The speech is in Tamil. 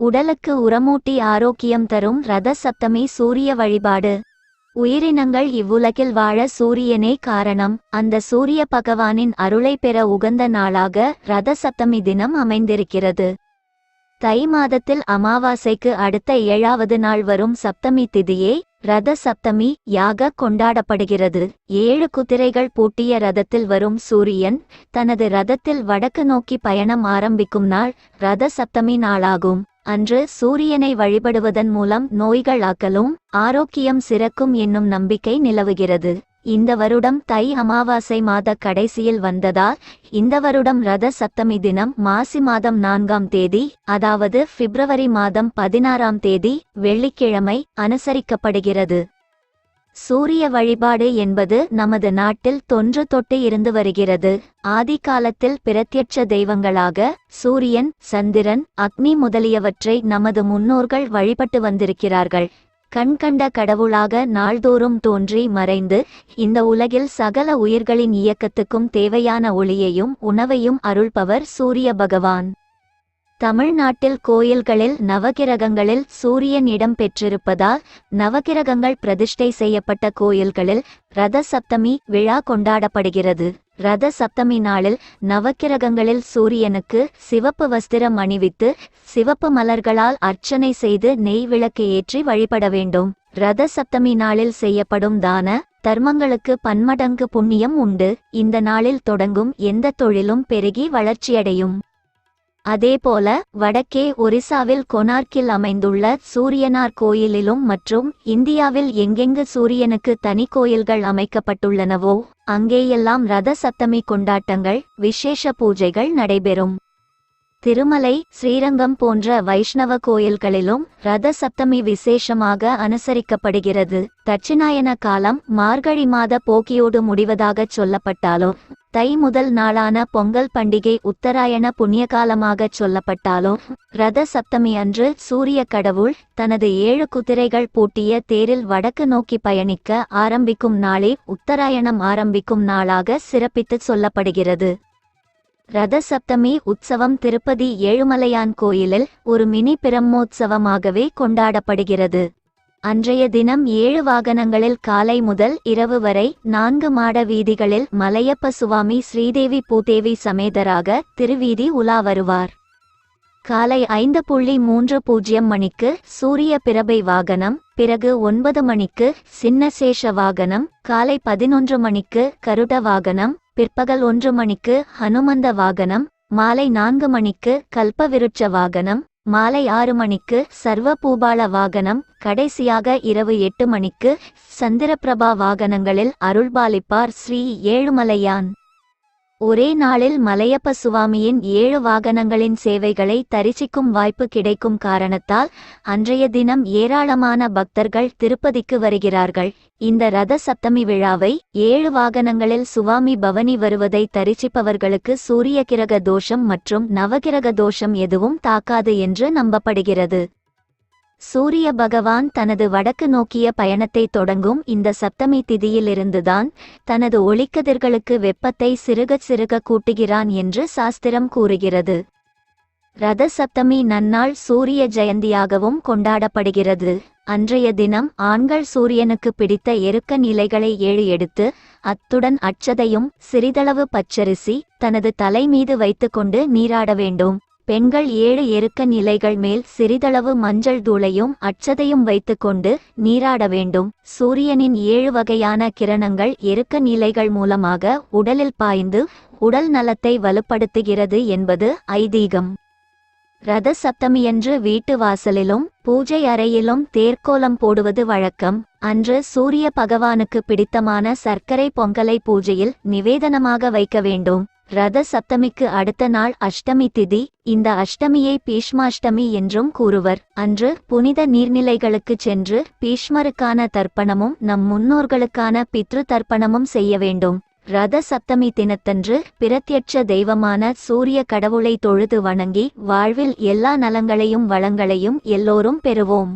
உடலுக்கு உரமூட்டி ஆரோக்கியம் தரும் ரத சப்தமி சூரிய வழிபாடு. உயிரினங்கள் இவ்வுலகில் வாழ சூரியனே காரணம். அந்த சூரிய பகவானின் அருளை பெற உகந்த நாளாக ரத சப்தமி தினம் அமைந்திருக்கிறது. தை மாதத்தில் அமாவாசைக்கு அடுத்த ஏழாவது நாள் வரும் சப்தமி திதியே ரத சப்தமி யாக கொண்டாடப்படுகிறது. ஏழு குதிரைகள் பூட்டிய ரதத்தில் வரும் சூரியன் தனது ரதத்தில் வடக்கு நோக்கி பயணம் ஆரம்பிக்கும் நாள் ரத சப்தமி நாளாகும். அன்று சூரியனை வழிபடுவதன் மூலம் நோய்கள் அகலும் ஆரோக்கியம் சிறக்கும் என்னும் நம்பிக்கை நிலவுகிறது. இந்த வருடம் தை அமாவாசை மாத கடைசியில் வந்ததால் இந்த வருடம் ரத சப்தமி தினம் மாசி மாதம் நான்காம் தேதி அதாவது பிப்ரவரி மாதம் பதினாறாம் தேதி வெள்ளிக்கிழமை அனுசரிக்கப்படுகிறது. சூரிய வழிபாடு என்பது நமது நாட்டில் தொன்று தொட்டு இருந்து வருகிறது. ஆதி காலத்தில் பிரத்யட்ச தெய்வங்களாக சூரியன் சந்திரன் அக்னி முதலியவற்றை நமது முன்னோர்கள் வழிபட்டு வந்திருக்கிறார்கள். கண்கண்ட கடவுளாக நாள்தோறும் தோன்றி மறைந்து இந்த உலகில் சகல உயிர்களின் இயக்கத்துக்கும் தேவையான ஒளியையும் உணவையும் அருள்பவர் சூரிய பகவான். தமிழ்நாட்டில் கோயில்களில் நவகிரகங்களில் சூரியன் இடம் பெற்றிருப்பதால் நவகிரகங்கள் பிரதிஷ்டை செய்யப்பட்ட கோயில்களில் ரத சப்தமி விழா கொண்டாடப்படுகிறது. ரத சப்தமி நாளில் நவக்கிரகங்களில் சூரியனுக்கு சிவப்பு வஸ்திரம் அணிவித்து சிவப்பு மலர்களால் அர்ச்சனை செய்து நெய் விளக்கு ஏற்றி வழிபட வேண்டும். ரத சப்தமி நாளில் செய்யப்படும் தான தர்மங்களுக்கு பன்மடங்கு புண்ணியம் உண்டு. இந்த நாளில் தொடங்கும் எந்த தொழிலும் பெருகி வளர்ச்சியடையும். அதேபோல வடக்கே ஒரிசாவில் கொனார்க்கில் அமைந்துள்ள சூரியனார் கோயிலிலும் மற்றும் இந்தியாவில் எங்கெங்கு சூரியனுக்கு தனி கோயில்கள் அமைக்கப்பட்டுள்ளனவோ அங்கேயெல்லாம் ரத சப்தமி கொண்டாட்டங்கள் விசேஷ பூஜைகள் நடைபெறும். திருமலை ஸ்ரீரங்கம் போன்ற வைஷ்ணவ கோயில்களிலும் ரத சப்தமி விசேஷமாக அனுசரிக்கப்படுகிறது. தட்சிணாயன காலம் மார்கழி மாத போக்கியோடு முடிவதாகச் சொல்லப்பட்டாலும் தை முதல் நாளான பொங்கல் பண்டிகை உத்தராயண புண்ணியகாலமாகச் சொல்லப்பட்டாலும் ரத சப்தமி அன்று சூரிய கடவுள் தனது ஏழு குதிரைகள் பூட்டிய தேரில் வடக்கு நோக்கி பயணிக்க ஆரம்பிக்கும் நாளே உத்தராயணம் ஆரம்பிக்கும் நாளாக சிறப்பித்துச் சொல்லப்படுகிறது. ரத சப்தமி உற்சவம் திருப்பதி ஏழுமலையான் கோயிலில் ஒரு மினி பிரம்மோற்சவமாகவே கொண்டாடப்படுகிறது. அன்றைய தினம் ஏழு வாகனங்களில் காலை முதல் இரவு வரை நான்கு மாட வீதிகளில் மலையப்ப சுவாமி ஸ்ரீதேவி பூதேவி சமேதராக திருவீதி உலா வருவார். காலை ஐந்து புள்ளி மூன்று பூஜ்ஜியம் மணிக்கு சூரிய பிரபை வாகனம் பிறகு ஒன்பது மணிக்கு சின்னசேஷ வாகனம் காலை பதினொன்று மணிக்கு கருட வாகனம் பிற்பகல் ஒன்று மணிக்கு ஹனுமந்த வாகனம் மாலை நான்கு மணிக்கு கல்பவிருட்ச வாகனம் மாலை ஆறு மணிக்கு சர்வ பூபால வாகனம் கடைசியாக இரவு எட்டு மணிக்கு சந்திரபிரபா வாகனங்களில் அருள்பாலிப்பார் ஸ்ரீ ஏழுமலையான். ஒரே நாளில் மலையப்ப சுவாமியின் ஏழு வாகனங்களின் சேவைகளை தரிசிக்கும் வாய்ப்பு கிடைக்கும் காரணத்தால் அன்றைய தினம் ஏராளமான பக்தர்கள் திருப்பதிக்கு வருகிறார்கள். இந்த ரத சப்தமி விழாவை ஏழு வாகனங்களில் சுவாமி பவனி வருவதை தரிசிப்பவர்களுக்கு சூரிய கிரக தோஷம் மற்றும் நவகிரக தோஷம் எதுவும் தாக்காது என்று நம்பப்படுகிறது. சூரிய பகவான் தனது வடக்கு நோக்கிய பயணத்தை தொடங்கும் இந்த சப்தமி திதியிலிருந்துதான் தனது ஒளிக்கதிர்களுக்கு வெப்பத்தை சிறுகச் சிறுக கூட்டுகிறான் என்று சாஸ்திரம் கூறுகிறது. ரத சப்தமி நன்னாள் சூரிய ஜெயந்தியாகவும் கொண்டாடப்படுகிறது. அன்றைய தினம் ஆண்கள் சூரியனுக்கு பிடித்த எருக்க நிலைகளை ஏழு எடுத்து அத்துடன் அச்சதையும் சிறிதளவு பச்சரிசி தனது தலை மீது வைத்துக்கொண்டு நீராட வேண்டும். பெண்கள் ஏழு எருக்க நிலைகள் மேல் சிறிதளவு மஞ்சள் தூளையும் அச்சதையும் வைத்துக்கொண்டு நீராட வேண்டும். சூரியனின் ஏழு வகையான கிரணங்கள் எருக்க நிலைகள் மூலமாக உடலில் பாய்ந்து உடல் நலத்தை வலுப்படுத்துகிறது என்பது ஐதீகம். ரத சப்தமியன்று வீட்டு வாசலிலும் பூஜை அறையிலும் தேர்க்கோலம் போடுவது வழக்கம். அன்று சூரிய பகவானுக்கு பிடித்தமான சர்க்கரை பொங்கலை பூஜையில் நிவேதனமாக வைக்க வேண்டும். ரத சப்தமிக்கு அடுத்த நாள் அஷ்டமி திதி இந்த அஷ்டமியை பீஷ்மாஷ்டமி என்றும் கூறுவர். அன்று புனித நீர்நிலைகளுக்கு சென்று பீஷ்மருக்கான தர்ப்பணமும் நம் முன்னோர்களுக்கான பித்ரு தர்ப்பணமும் செய்ய வேண்டும். ரத சப்தமி தினத்தன்று பிரத்யட்ச தெய்வமான சூரிய கடவுளை தொழுது வணங்கி வாழ்வில் எல்லா நலங்களையும் வளங்களையும் எல்லோரும் பெறுவோம்.